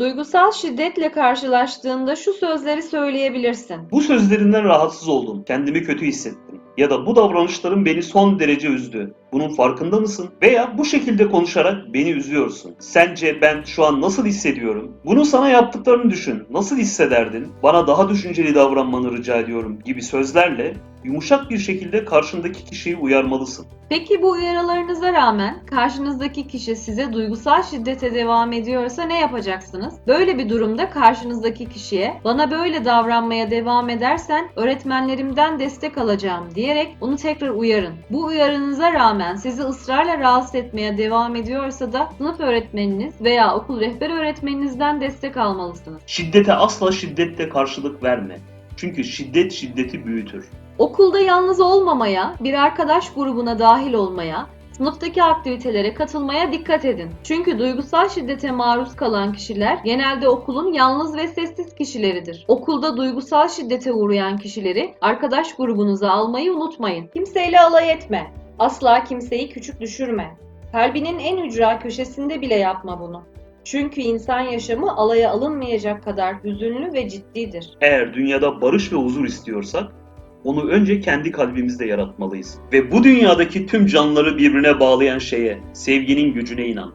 Duygusal şiddetle karşılaştığında şu sözleri söyleyebilirsin. Bu sözlerinden rahatsız oldum. Kendimi kötü hissettim. Ya da bu davranışların beni son derece üzdü. Bunun farkında mısın? Veya bu şekilde konuşarak beni üzüyorsun. Sence ben şu an nasıl hissediyorum? Bunu sana yaptıklarını düşün. Nasıl hissederdin? Bana daha düşünceli davranmanı rica ediyorum gibi sözlerle yumuşak bir şekilde karşındaki kişiyi uyarmalısın. Peki bu uyarılarınıza rağmen karşınızdaki kişi size duygusal şiddete devam ediyorsa ne yapacaksınız? Böyle bir durumda karşınızdaki kişiye bana böyle davranmaya devam edersen öğretmenlerimden destek alacağım diyerek onu tekrar uyarın. Bu uyarınıza rağmen sizi ısrarla rahatsız etmeye devam ediyorsa da sınıf öğretmeniniz veya okul rehber öğretmeninizden destek almalısınız. Şiddete asla şiddetle karşılık verme. Çünkü şiddet şiddeti büyütür. Okulda yalnız olmamaya, bir arkadaş grubuna dahil olmaya, sınıftaki aktivitelere katılmaya dikkat edin. Çünkü duygusal şiddete maruz kalan kişiler genelde okulun yalnız ve sessiz kişileridir. Okulda duygusal şiddete uğrayan kişileri arkadaş grubunuza almayı unutmayın. Kimseyle alay etme. Asla kimseyi küçük düşürme. Kalbinin en ücra köşesinde bile yapma bunu. Çünkü insan yaşamı alaya alınmayacak kadar hüzünlü ve ciddidir. Eğer dünyada barış ve huzur istiyorsak onu önce kendi kalbimizde yaratmalıyız. Ve bu dünyadaki tüm canlıları birbirine bağlayan şeye, sevginin gücüne inan.